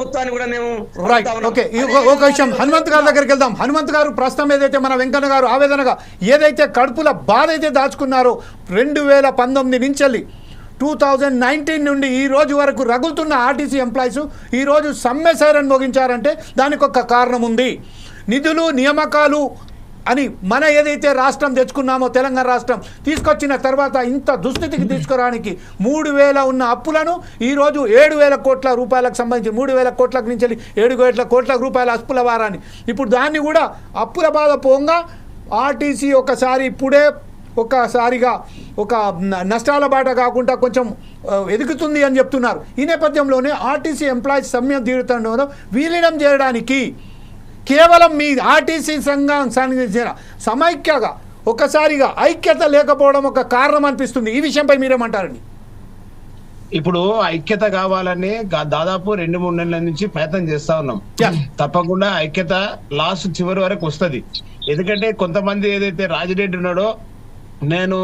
ప్రభుత్వాన్ని కూడా మేము. ఓకే ఒక- విషయం. హనుమంత్ గారి దగ్గరికి వెళ్దాం. హనుమంత్ గారు ప్రస్తుతం ఏదైతే మన వెంకన్న గారు ఆవేదనగా ఏదైతే కడుపుల బాధ అయితే దాచుకున్నారో రెండు వేల పంతొమ్మిది నుంచి వెళ్ళి టూ థౌజండ్ నైన్టీన్ నుండి ఈ రోజు వరకు రగులుతున్న ఆర్టీసీ ఎంప్లాయీస్ ఈ రోజు సమ్మె సైరన్ మోగించారంటే దానికి ఒక కారణం ఉంది. నిధులు నియామకాలు అని మన ఏదైతే రాష్ట్రం తెచ్చుకున్నామో తెలంగాణ రాష్ట్రం తీసుకొచ్చిన తర్వాత ఇంత దుస్థితికి తీసుకురావడానికి మూడు వేల ఉన్న అప్పులను ఈరోజు ఏడు వేల కోట్ల రూపాయలకు సంబంధించి మూడు వేల కోట్లకు నుంచి ఏడు వేల కోట్ల రూపాయల అప్పుల వారాన్ని. ఇప్పుడు దాన్ని కూడా అప్పుల బాధ పోగా ఆర్టీసీ ఒకసారి ఇప్పుడే ఒకసారిగా ఒక నష్టాల బాట కాకుండా కొంచెం ఎదుగుతుంది అని చెప్తున్నారు. ఈ నేపథ్యంలోనే ఆర్టీసీ ఎంప్లాయీస్ సమ్యం తీరుతంలో విలీనం చేయడానికి కేవలం మీ ఆర్టీసీ సంఘం సంబంధించిన సమైక్యగా ఒకసారిగా ఐక్యత లేకపోవడం ఒక కారణం అనిపిస్తుంది. ఈ విషయంపై మీరేమంటారండి? ఇప్పుడు ఐక్యత కావాలని దాదాపు రెండు మూడు నెలల నుంచి ప్రయత్నం చేస్తా ఉన్నాం. తప్పకుండా ఐక్యత లాస్ట్ చివరి వరకు వస్తది. ఎందుకంటే కొంతమంది ఏదైతే రాజిరెడ్డి ఉన్నాడో నేను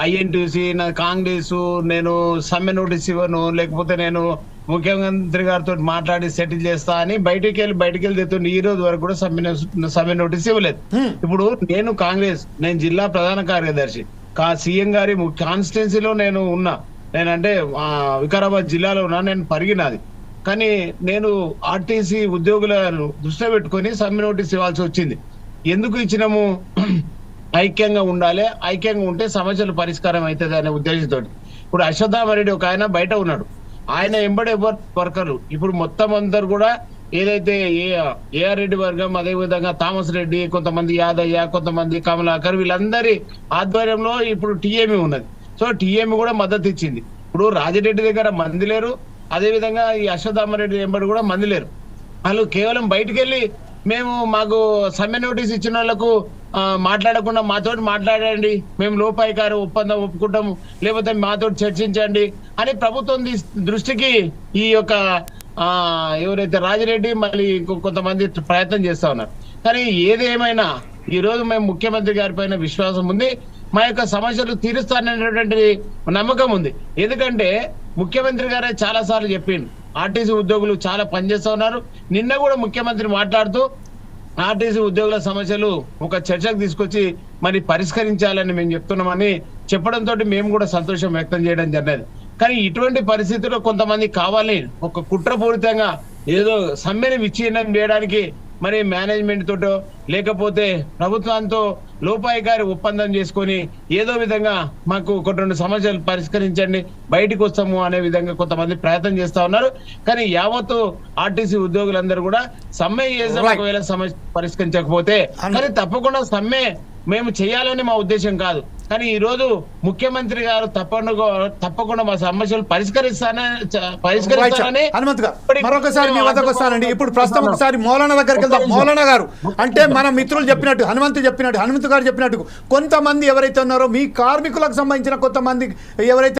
ఐఎన్టీసీ నా కాంగ్రెస్ నేను సమ్మె నోటీస్ ఇవ్వను లేకపోతే నేను ముఖ్యమంత్రి గారితో మాట్లాడి సెటిల్ చేస్తా అని బయటికి వెళ్ళి బయటికి వెళ్ళి తెస్తుండే ఈ రోజు వరకు కూడా సమ్మె సమ్మె నోటీస్ ఇవ్వలేదు. ఇప్పుడు నేను కాంగ్రెస్ నేను జిల్లా ప్రధాన కార్యదర్శి. కా సీఎం గారి కాన్స్టిట్యున్సీలో నేను ఉన్నా. నేనంటే వికారాబాద్ జిల్లాలో ఉన్నా నేను పరిగినది. కానీ నేను ఆర్టీసీ ఉద్యోగులను దృష్టిలో పెట్టుకొని సమ్మె నోటీస్ ఇవ్వాల్సి వచ్చింది. ఎందుకు ఇచ్చినాము? ఐక్యంగా ఉండాలి. ఐక్యంగా ఉంటే సమస్యలు పరిష్కారం అవుతుంది అనే ఉద్దేశంతో ఇప్పుడు అశ్వత్థామరెడ్డి ఒక ఆయన బయట ఉన్నాడు. ఆయన ఎంబడే వర్కర్లు. ఇప్పుడు మొత్తం అందరు కూడా ఏదైతే ఏ- ఏఆర్ రెడ్డి వర్గం అదే విధంగా థామస్ రెడ్డి కొంతమంది యాదయ్య కొంతమంది కమలాకర్ వీళ్ళందరి ఆధ్వర్యంలో ఇప్పుడు టీఎంఈ ఉన్నది. సో టీఎంఈ కూడా మద్దతు ఇచ్చింది. ఇప్పుడు రాజిరెడ్డి దగ్గర మంది లేరు. అదేవిధంగా ఈ అశ్వత్థామరెడ్డి ఎంబడి కూడా మంది లేరు. వాళ్ళు కేవలం బయటికి వెళ్ళి మేము మాకు సమ్మె నోటీస్ ఇచ్చిన వాళ్ళకు మాట్లాడకుండా మాతో మాట్లాడండి. మేము లోపాయికారు ఒప్పందం ఒప్పుకుంటాము. లేకపోతే మాతో చర్చించండి అని ప్రభుత్వం దృష్టికి ఈ యొక్క ఎవరైతే రాజిరెడ్డి మళ్ళీ ఇంకో కొంతమంది ప్రయత్నం చేస్తా ఉన్నారు. కానీ ఏది ఏమైనా ఈ రోజు మేము ముఖ్యమంత్రి గారి పైన విశ్వాసం ఉంది. మా యొక్క సమస్యలు తీరుస్తాననేటువంటి నమ్మకం ఉంది. ఎందుకంటే ముఖ్యమంత్రి గారే చాలా సార్లు చెప్పిండు. ఆర్టీసీ ఉద్యోగులు చాలా పనిచేస్తూ ఉన్నారు. నిన్న కూడా ముఖ్యమంత్రి మాట్లాడుతూ ఆర్టీసీ ఉద్యోగుల సమస్యలు ఒక చర్చకు తీసుకొచ్చి మరి పరిష్కరించాలని మేము చెప్తున్నామని చెప్పడంతో మేము కూడా సంతోషం వ్యక్తం చేయడం జరిగింది. కానీ ఇటువంటి పరిస్థితుల్లో కొంతమంది కావాలని ఒక కుట్రపూరితంగా ఏదో సమ్మెను విచ్ఛిన్నం చేయడానికి మరి మేనేజ్మెంట్ తోటో లేకపోతే ప్రభుత్వంతో లోపాయికారి ఒప్పందం చేసుకొని ఏదో విధంగా మాకు ఒక రెండు సమస్యలు పరిష్కరించండి బయటికి వస్తాము అనే విధంగా కొంతమంది ప్రయత్నం చేస్తా ఉన్నారు కానీ యావత్తు ఆర్టీసీ ఉద్యోగులందరూ కూడా సమ్మె చేసాం. ఒకవేళ సమస్య పరిష్కరించకపోతే కానీ తప్పకుండా సమ్మె మేము చేయాలని మా ఉద్దేశం కాదు. కానీ ఈ రోజు ముఖ్యమంత్రి గారు తప్పకుండా తప్పకుండా మా సమస్యలు పరిష్కరిస్తానని పరిష్కరిస్తానని హనుమంత్ గారు మరొకసారి మీ వద్దకు వస్తానండి. ఇప్పుడు ప్రస్తుతం ఒకసారి మౌలానా దగ్గరికి వెళ్దాం. మౌలానా గారు అంటే మన మిత్రులు చెప్పినట్టు హనుమంతు చెప్పినట్టు హనుమంతు గారు చెప్పినట్టు కొంతమంది ఎవరైతే ఉన్నారో మీ కార్మికులకు సంబంధించిన కొంతమంది ఎవరైతే